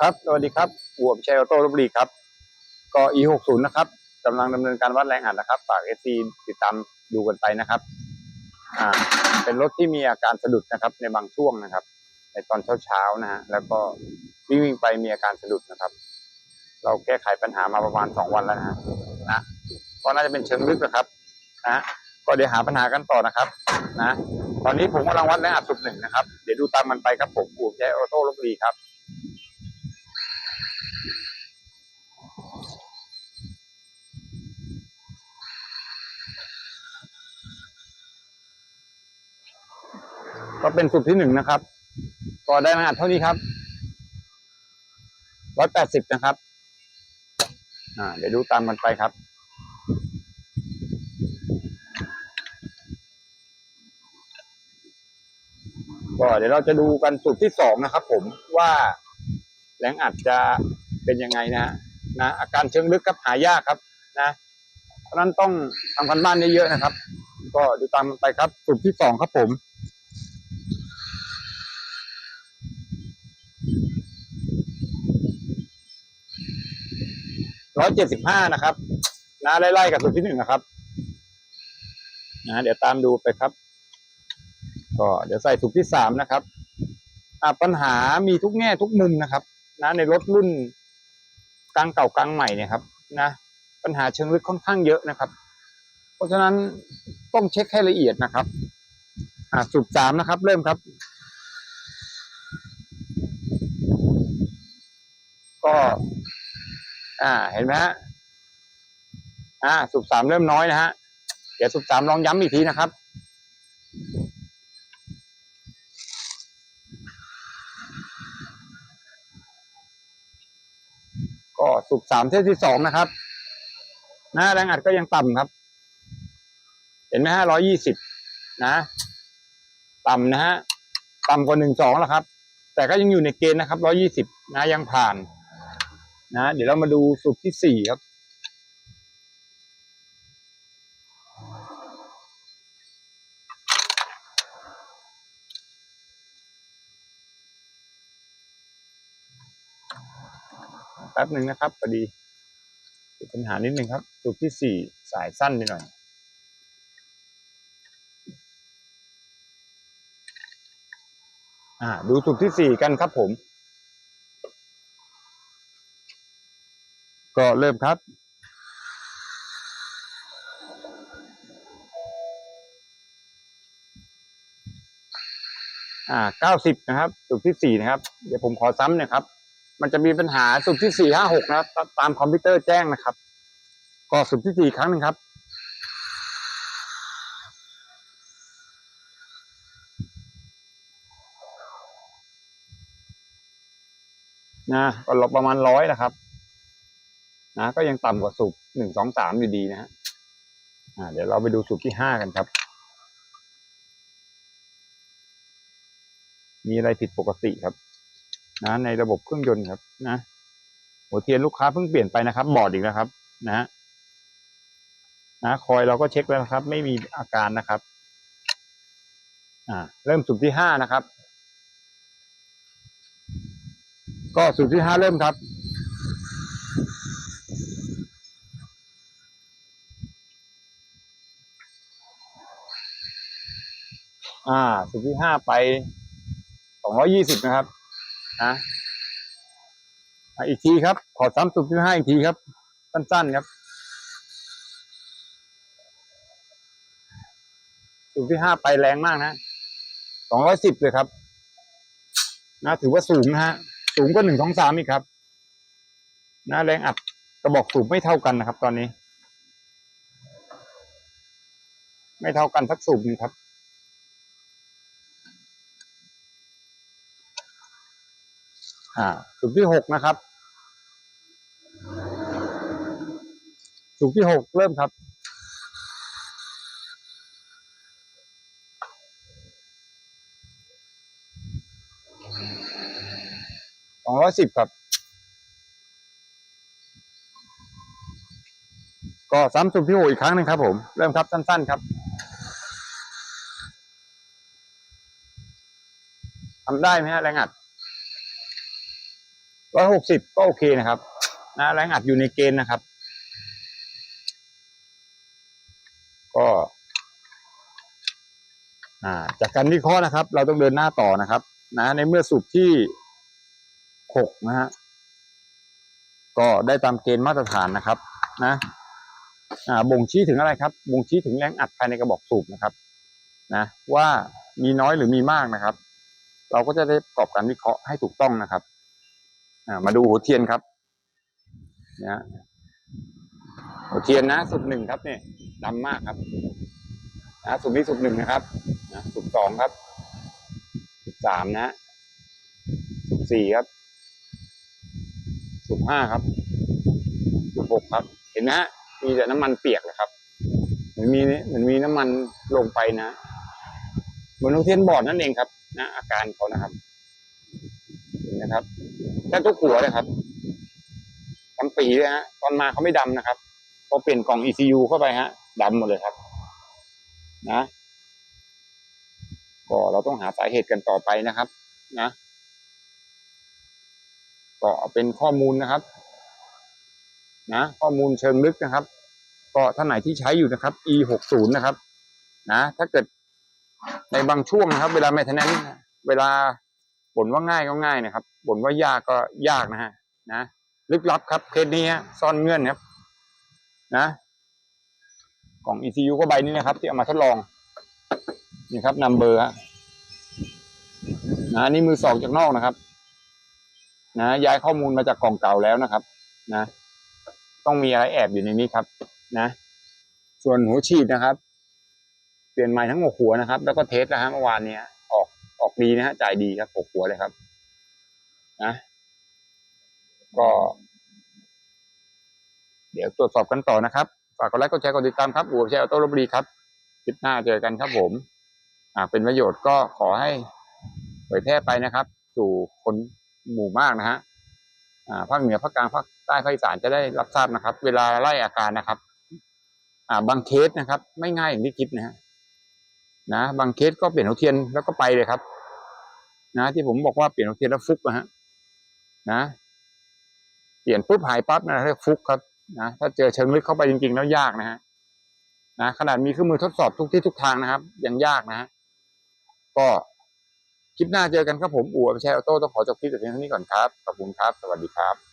ครับสวัสดีครับบวมชัยออโต้ลบบุรีครับก็ e60 นะครับกำลังดำเนินการวัดแรงอัดนะครับฝาก SC ติดตามดูกันไปนะครับอ่าเป็นรถที่มีอาการสะดุดนะครับ ในบางช่วงนะครับ ในตอนเช้าๆนะฮะแล้วก็วิ่งวิ่งไปมีอาการสะดุดนะครับ เราแก้ไขปัญหามาประมาณสองวันแล้วนะฮะนะก็น่าจะเป็นเชิงลึกนะครับนะก็เดี๋ยวหาปัญหากันต่อนะครับ นะ ตอนนี้ผมกำลังวัดแรงอัดสุดหนึ่งนะครับ เดี๋ยวดูตามมันไปครับผมบวมชัยออโต้ลบบุรีครับ ก็เป็นสุดที่หนึ่งนะครับ ก็ได้รหัสเท่านี้ครับร้อยแปดสิบนะครับ อ่า เดี๋ยวดูตามกันไปครับก็เดี๋ยวเราจะดูกันสุดที่สองนะครับผมว่าแรงอัดจะ เป็นยังไงนะนะอาการเชิงลึกครับหายากครับนะ เพราะนั้นต้องทำกันบ้านเยอะๆนะครับ ก็ดูตามกันไปครับสุดที่สองครับผมร้อยเจ็ดสิบห้านะครับนะไล่ๆกับสุดที่หนึ่งนะครับนะเดี๋ยวตามดูไปครับ ก็เดี๋ยวใส่สุดที่สามนะครับอ่าปัญหามีทุกแง่ทุกมุมนะครับ นะในรถรุ่น กลางเก่ากลางใหม่เนี่ยครับนะปัญหาเชิงลึกค่อนข้างเยอะนะครับ เพราะฉะนั้นต้องเช็คให้ละเอียดนะครับ อ่าสุดสามนะครับ เริ่มครับ ก็ อ่าเห็นไหมฮะอ่าสุบสามเริ่มน้อยนะฮะเดี๋ยวสุบสามลองย้ำอีกทีนะครับ ก็สุบสามเทสที่สองนะครับ หน้าแรงอัดก็ยังต่ำครับ เห็นไหมฮะร้อยี่สิบนะ ต่ำนะฮะต่ำกว่าหนึ่งสองแล้วครับ แต่ก็ยังอยู่ในเกณฑ์นะครับร้อยี่สิบนะยังผ่าน นะ เดี๋ยวเรามาดูสุกที่สี่ครับ แป๊บหนึ่งนะครับพอดีติดปัญหานิดหนึ่งครับสุดที่สี่สายสั้นไปหน่อยอ่าดูสุดที่สี่กันครับผม ก็เริ่มครับอ่าเก้าสิบนะครับสุดที่สี่นะครับ เดี๋ยวผมขอซ้ำนะครับ มันจะมีปัญหาสุดที่สี่ห้าหกนะครับ ตามคอมพิวเตอร์แจ้งนะครับ ก็สุดที่สี่ครั้งหนึ่งครับ นะก็ลบประมาณร้อยนะครับ นะก็ยังต่ำกว่าสุดหนึ่งสองสามอยู่ดีนะฮะอ่าเดี๋ยวเราไปดูสุดที่ห้ากันครับ มีอะไรผิดปกติครับ นะในระบบเครื่องยนต์ครับ นะหัวเทียนลูกค้าเพิ่งเปลี่ยนไปนะครับ บอร์ดอีกแล้วครับ นะนะคอยเราก็เช็คแล้วนะครับ ไม่มีอาการนะครับ อ่า เริ่มสุดที่ห้านะครับ ก็สุดที่ห้าเริ่มครับอ่าสุดที่ห้าไปสองร้อยี่สิบนะครับ นะอีกทีครับ ขอซ้ำสุดที่ห้าอีกทีครับ สั้นๆครับสุดที่ห้าไปแรงมากนะสองร้อยสิบเลยครับ นะถือว่าสูงนะฮะ สูงก็หนึ่งสองสามอีกครับ นะแรงอัดกระบอกสูบไม่เท่ากันนะครับ ตอนนี้ ไม่เท่ากันทักสูบนึงครับ อ่าสูบที่หกนะครับสูบที่หกเริ่มครับสองร้อยสิบครับ ก็ซ้ำสูบที่หกอีกครั้งหนึ่งครับผม เริ่มครับสั้น ๆ ครับทำได้ไหมฮะแรงอัด ร้อยหกสิบก็โอเคนะครับนะแรงอัดอยู่ในเกณฑ์นะครับ ก็จากการวิเคราะห์นะครับ เราต้องเดินหน้าต่อนะครับ นะ ในเมื่อสูบที่หกนะฮะก็ได้ตามเกณฑ์มาตรฐานนะครับ นะบ่งชี้ถึงอะไรครับ บ่งชี้ถึงแรงอัดภายในกระบอกสูบนะครับ นะ ว่ามีน้อยหรือมีมากนะครับ เราก็จะได้ประกอบการวิเคราะห์ให้ถูกต้องนะครับ มาดูหัวเทียนครับนะหัวเทียนนะสุดหนึ่งครับเนี่ยดำมากครับนะสุดนี้สุดหนึ่งนะครับนะสุดสองครับสุดสามนะสุดสี่ครับสุดห้าครับสุดหกครับ เห็นไหมฮะมีแต่น้ำมันเปียกเลยครับเหมือนมีเหมือนมีน้ำมันลงไปนะเหมือนหัวเทียนบอดนั่นเองครับ นะ อาการเขานะครับนะครับ แค่ทุกหัวเลยครับดำปีเลยฮะตอนมาเขาไม่ดำนะครับพอเปลี่ยนกล่อง ECU เข้าไปฮะดำหมดเลยครับ นะก็เราต้องหาสาเหตุกันต่อไปนะครับ นะ ก็เป็นข้อมูลนะครับ นะ ข้อมูลเชิงลึกนะครับ ก็ท่านไหนที่ใช้อยู่นะครับ e หกศูนย์นะครับ นะ ถ้าเกิดในบางช่วงนะครับ เวลาไม่ทันนั้นเวลาบ่นว่าง่ายก็ง่ายนะครับ บ่นว่ายากก็ยากนะฮะนะลึกลับครับเคสนี้ฮะซ่อนเงื่อนครับ นะกล่อง ECU ก็ใบนี้นะครับ ที่เอามาทดลอง นี่ครับนัมเบอร์ฮะนะนี่มือสองจากนอกนะครับ นะย้ายข้อมูลมาจากกล่องเก่าแล้วนะครับ นะ ต้องมีอะไรแอบอยู่ในนี้ครับ นะ ส่วนหัวฉีดนะครับ เปลี่ยนใหม่ทั้งหกหัวนะครับ แล้วก็เทสแล้วฮะเมื่อวานเนี้ยออกออกดีนะฮะจ่ายดีครับหกหัวเลยครับ นะ ก็ เดี๋ยวตรวจสอบกันต่อนะครับ ฝากกดไลค์กดแชร์กดติดตามครับอู่แชร์ออโต้ลบรีครับคลิปหน้าเจอกันครับผมหากเป็นประโยชน์ก็ขอให้เผยแพร่ไปนะครับ สู่คนหมู่มากนะฮะอ่าภาคเหนือภาคกลางภาคใต้ภาคอีสานจะได้รับทราบนะครับ เวลาไล่อาการนะครับ อ่า บางเคสนะครับ ไม่ง่ายอย่างที่คิดนะฮะนะบางเคสก็เปลี่ยนหัวเทียนแล้วก็ไปเลยครับ นะ ที่ผมบอกว่าเปลี่ยนหัวเทียนแล้วฟุกนะฮะ นะ เปลี่ยนปุ๊บหายปั๊บนะเรียกฟุกครับนะถ้าเจอเชิงลึกเข้าไปจริงๆแล้วยากนะฮะนะขนาดมีเครื่องมือทดสอบทุกที่ทุกทางนะครับ ยังยากนะฮะก็คลิปหน้าเจอกันครับผมอู่อภิชัยออโต้ต้องขอจบคลิปแต่เพียงเท่านี้ก่อนครับขอบคุณครับ สวัสดีครับ